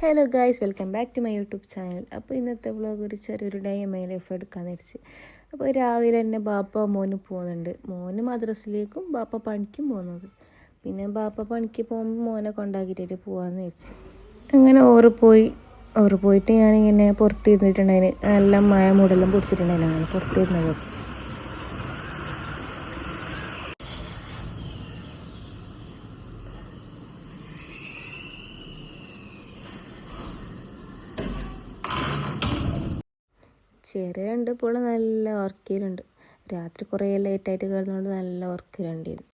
Hello guys welcome back to my YouTube channel അപ്പോൾ ഇന്നത്തെ vlog ഒരു ചെറിയൊരു ഡേ മൈ ലൈഫ് എടുക്കാൻ വെച്ച് അപ്പോൾ രാവിലെ തന്നെ ബാപ്പ മോന് പോകുന്നുണ്ട്. മോന് മദ്രസിലേക്കും ബാപ്പ പണിക്കും പോകുന്നത്. പിന്നെ ബാപ്പ പണിക്ക് പോകുമ്പോൾ മോനെ കൊണ്ടാക്കിയിട്ട് പോകാമെന്ന് വെച്ച് അങ്ങനെ ഓറ് പോയി ഓറ് പോയിട്ട് ഞാനിങ്ങനെ പുറത്തിരുന്നിട്ടുണ്ടായിന് നല്ല മഴ മൂടെല്ലാം പിടിച്ചിട്ടുണ്ടായിരുന്നു അങ്ങനെ പുറത്തിരുന്നത് രണ്ട് ഇപ്പോൾ നല്ല ഉറക്കയിലുണ്ട്. രാത്രി കുറേ ലേറ്റായിട്ട് കിടന്നുകൊണ്ട് നല്ല ഉറക്കയിലുണ്ടായിരുന്നു.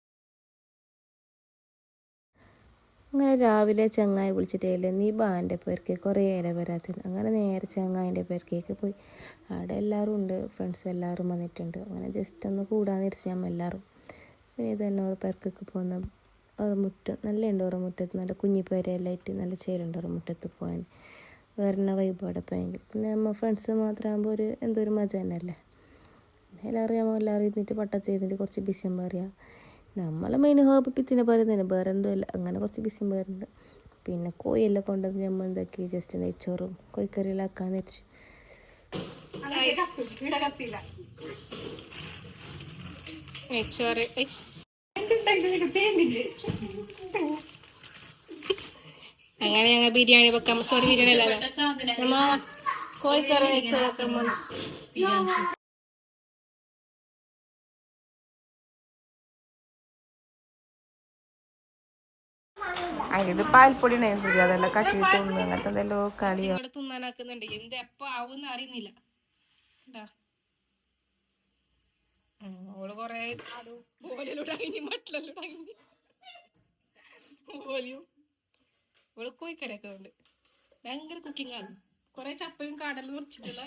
അങ്ങനെ രാവിലെ ചങ്ങായി വിളിച്ചിട്ടേ നീ ബാന്റെ പേർക്ക് കുറേ ഇല വരാത്തത് അങ്ങനെ നേരെ ചങ്ങായിന്റെ പേർക്കേക്ക് പോയി. അവിടെ എല്ലാവരും ഉണ്ട്. ഫ്രണ്ട്സ് എല്ലാവരും വന്നിട്ടുണ്ട്. അങ്ങനെ ജസ്റ്റ് ഒന്ന് കൂടാന്ന് നമ്മൾ എല്ലാവരും. പിന്നെ ഇത് തന്നെ ഓരോ പേർക്കൊക്കെ പോകുന്ന ഓരോ മുറ്റം നല്ല ഉണ്ട് ഓരോ മുറ്റത്ത് നല്ല കുഞ്ഞിപ്പേരെല്ലാം ഇട്ട് നല്ല ചേരുണ്ട് ഓരോ മുറ്റത്ത് പോകാൻ. വേറെ വൈബ് അവിടെ പോയെങ്കിൽ പിന്നെ നമ്മൾ ഫ്രണ്ട്സ് മാത്രമാകുമ്പോൾ ഒരു എന്തോ ഒരു മജ തന്നെയല്ലേ. എല്ലാവരും നമ്മൾ എല്ലാവരും ഇരുന്നിട്ട് പട്ടത്ത് ഇരുന്നിട്ട് കുറച്ച് ബിസിയും പറയുക നമ്മളെ മെയിൻ ഹോബി പിത്തിനെ പറയുന്നതിന് വേറെ എന്തോ അല്ല. അങ്ങനെ കുറച്ച് ബിസിയും പറയുന്നുണ്ട് പിന്നെ കോയെല്ലാം കൊണ്ടുവന്ന് നമ്മൾ എന്താക്കി? ജസ്റ്റ് നെയ്ച്ചോറും കോഴിക്കറിയെല്ലാം ആക്കാന്ന് വെച്ചു. നെയ്ച്ചോറ്. അങ്ങനെ ഞങ്ങൾ ബിരിയാണി വെക്കാം? സോറി ബിരിയാണി അല്ല നമ്മ കോഴിക്കറി അതിൽ പാൽപ്പൊടി ഉണ്ടായിരുന്നു അതെല്ലാം കട്ടി തോന്നുന്നു അങ്ങനത്തെ എന്തെല്ലോ കളിയോ? തിന്നാനാക്കുന്നുണ്ട്. എന്ത് എപ്പോ ആവുന്ന അറിയുന്നില്ല. ഓൾ കൊറേ മട്ടിലുടങ്ങി ഓലിയും ഓൾ പോയി കിടക്കുന്നുണ്ട്. ഭയങ്കര കുക്കിംഗ് ആണ്. കൊറേ ചപ്പയും കടലും മുറിച്ചിട്ടുള്ള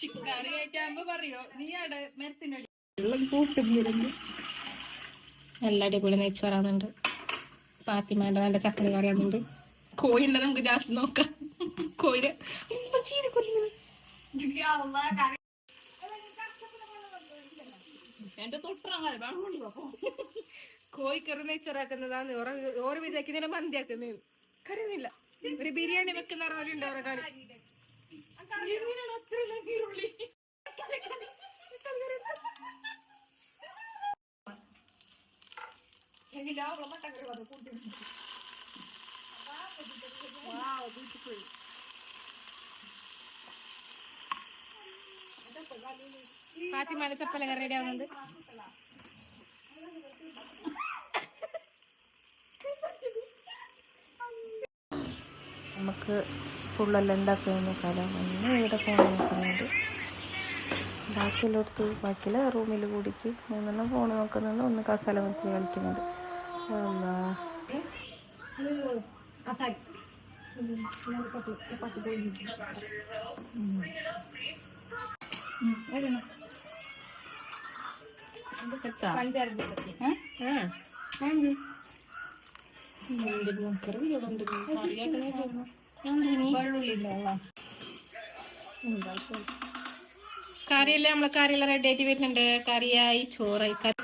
ചിക്കൻ കറി കഴിക്കാകുമ്പോ പറയോ നീ അവിടെ മരത്തിനടി നല്ല അടിപൊളി നെയ്ച്ചോറാകുന്നുണ്ട് പാത്തിമാന്റെ നല്ല ചക്കര കറിയാകുന്നുണ്ട് കോഴിയുണ്ട് നമുക്ക് ജാസ് നോക്കാം. കോഴിയുടെ എന്റെ കൊല്ലുന്നു. എന്റെ കറി നെയ്ച്ചോറാക്കുന്നതാണ് ഓരോ വിചാരിക്കുന്നതിന് മന്തിയാക്കുന്നത് കരുന്നില്ല. ഒരു ബിരിയാണി വെക്കുന്ന പോലെ ഉണ്ട് ഓരോ കളി? ഫാത്തിമാന്റെ ചപ്പലൊക്കെ റെഡി ആവുന്നുണ്ട്. നമുക്ക് ഫുള്ളെല്ലാം എന്താക്കുന്ന കാലം ഒന്ന് ഇവിടെ ഫോൺ നോക്കുന്നുണ്ട് ബാക്കിയുള്ളടത്ത് ബാക്കിയുള്ള റൂമിൽ കൂടിച്ച് മൂന്നെണ്ണം ഫോൺ നോക്കുന്നുണ്ട് ഒന്ന് കസാല മത്തി കളിക്കുന്നുണ്ട് അല്ലാ. കറിയെല്ലാം നമ്മളെ കറിയെല്ലാം റെഡി ആയിട്ട് വരുന്നുണ്ട്. കറിയായി ചോറായി. കറി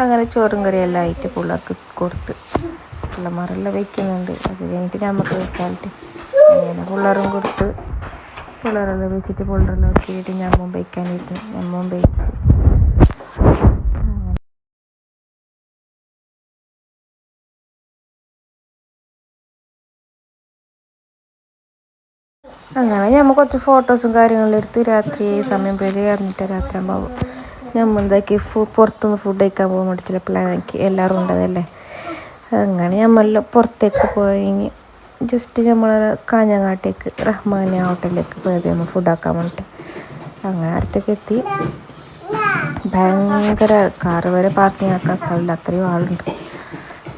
അങ്ങനെ ചോറും കറിയെല്ലാം ആയിട്ട് പിള്ളേർക്ക് കൊടുത്ത്. പിള്ളമാരെല്ലാം വയ്ക്കുന്നുണ്ട് അത് കഴിഞ്ഞിട്ട് നമുക്ക് വെക്കാലിട്ട് അങ്ങനെ പിള്ളേരും കൊടുത്ത് പിള്ളേരെല്ലാം വെച്ചിട്ട് പിള്ളേരെല്ലാം നോക്കിയിട്ട് വയ്ക്കാനായിട്ട് ഞാൻ മുമ്പ് വയ്ച്ച് അങ്ങനെ ഞമ്മ കുറച്ച് ഫോട്ടോസും കാര്യങ്ങളും എടുത്ത് രാത്രി സമയം പോയി അറിഞ്ഞിട്ട് രാത്രി ആകുമ്പോൾ ഞമ്മ എന്താക്കി ഫു പുറത്തുനിന്ന് ഫുഡ് കഴിക്കാൻ പോകാൻ വേണ്ടി ചില പ്ലാനാക്കി എല്ലാവരും ഉണ്ടതല്ലേ? അങ്ങനെ നമ്മളെല്ലാം പുറത്തേക്ക് പോയി. ജസ്റ്റ് നമ്മൾ കാഞ്ഞങ്ങാട്ടേക്ക് റഹ്മാനി ഹോട്ടലിലേക്ക് പോയത് ഒന്ന് ഫുഡാക്കാൻ വേണ്ടിയിട്ട് അങ്ങനെ അടുത്തേക്ക് എത്തി. ഭയങ്കര കാറ് വരെ പാർക്കിംഗ് ആക്കാൻ സ്ഥലമില്ല. അത്രയും ആളുണ്ട്.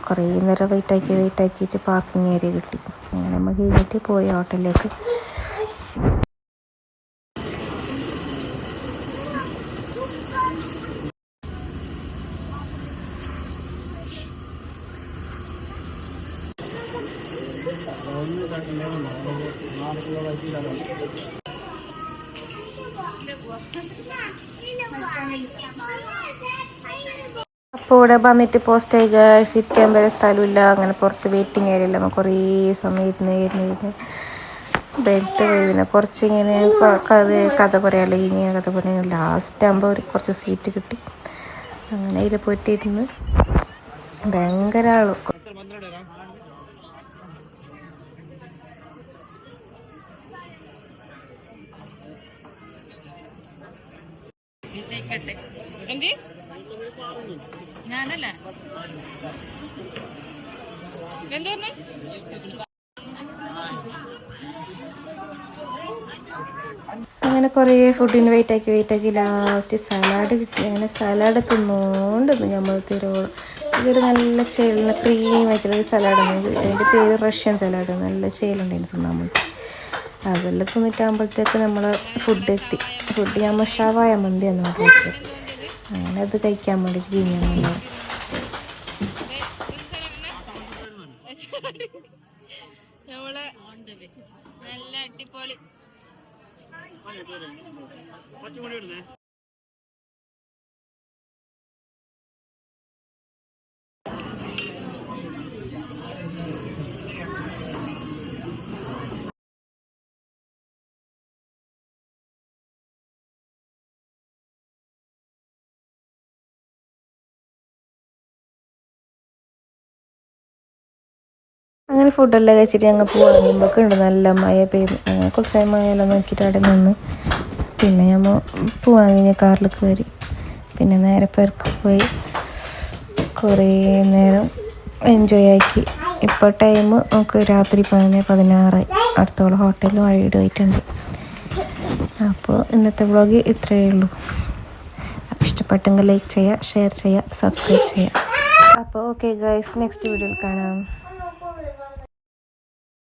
കുറേ നേരം വെയിറ്റ് ആക്കി വെയിറ്റ് പാർക്കിംഗ് ഏരിയ കിട്ടി. അങ്ങനെ നമ്മൾ കഴിഞ്ഞിട്ട് പോയി ഹോട്ടലിലേക്ക്. ഒന്ന് അപ്പോൾ ഇവിടെ വന്നിട്ട് പോസ്റ്റ് ആയിക്കാഴ്ച ഇരിക്കാൻ വരെ സ്ഥലമില്ല. അങ്ങനെ പുറത്ത് വെയിറ്റിംഗ് ഏരിയയില്ല നമ്മൾ കുറേ സമയം ഇരുന്ന് ഇരുന്ന് ഇരുന്ന് ബെഡ് പിന്നെ കുറച്ചിങ്ങനെ കഥ കഥ പറയാമല്ലോ ഇങ്ങനെ കഥ പറയാൻ ലാസ്റ്റ് ആകുമ്പോൾ ഒരു കുറച്ച് സീറ്റ് കിട്ടി. അങ്ങനെ ഇതിൽ പോയിട്ട് ഇരുന്ന് ഭയങ്കര ആളൊക്കെ ഞാനല്ല? എന്ത് തന്നെ അങ്ങനെ കുറേ ഫുഡിന് വെയിറ്റ് ആക്കി വെയിറ്റ് ആക്കി. ലാസ്റ്റ് സലാഡ് കിട്ടി. അങ്ങനെ സലാഡ് തിന്നുകൊണ്ടിരുന്നു നമ്മൾ തിരുവോളം ഇതൊരു നല്ല ചേലിന് ക്രീം ആയിട്ടുള്ളൊരു സലാഡാണ് ഇത് അതിന്റെ പേര് റഷ്യൻ സലാഡ് നല്ല ചേലുണ്ടായിരുന്നു തിന്നാൻ വേണ്ടി. അതെല്ലാം തിന്നിട്ടാകുമ്പോഴത്തേക്ക് നമ്മൾ ഫുഡ് എത്തി. ഫുഡ് ഞാൻ മഷാവായ മന്തി എന്ന് പറഞ്ഞിട്ട്. അങ്ങനെ അത് കഴിക്കാൻ വേണ്ടിയിട്ട് കഴിഞ്ഞാൽ നമ്മളെ നല്ല അടിപൊളി. അങ്ങനെ ഫുഡെല്ലാം കഴിച്ചിട്ട് ഞങ്ങൾ പോകുമ്പോഴൊക്കെ ഉണ്ട് നല്ല മഴ പെയ്തു. അങ്ങനെ കുറച്ച് നേരം മഴയെല്ലാം നോക്കിയിട്ട് അവിടെ നിന്ന് പിന്നെ ഞമ്മ പോവാൻ കഴിഞ്ഞ കാറിൽ കയറി. പിന്നെ നേരെ പേർക്ക് പോയി. കുറേ നേരം എൻജോയ് ആക്കി. ഇപ്പോൾ ടൈം നമുക്ക് രാത്രി പതിനൊന്ന് പതിനാറായി അടുത്തോളം ഹോട്ടലിൽ വഴിയിടുമായിട്ടുണ്ട് അപ്പോൾ ഇന്നത്തെ വ്ളോഗ് ഇത്രയേ ഉള്ളൂ. അപ്പോൾ ഇഷ്ടപ്പെട്ടെങ്കിൽ ലൈക്ക് ചെയ്യുക ഷെയർ ചെയ്യുക സബ്സ്ക്രൈബ് ചെയ്യുക അപ്പോൾ ഓക്കെ ഗൈസ് നെക്സ്റ്റ് വീഡിയോയിൽ കാണാം.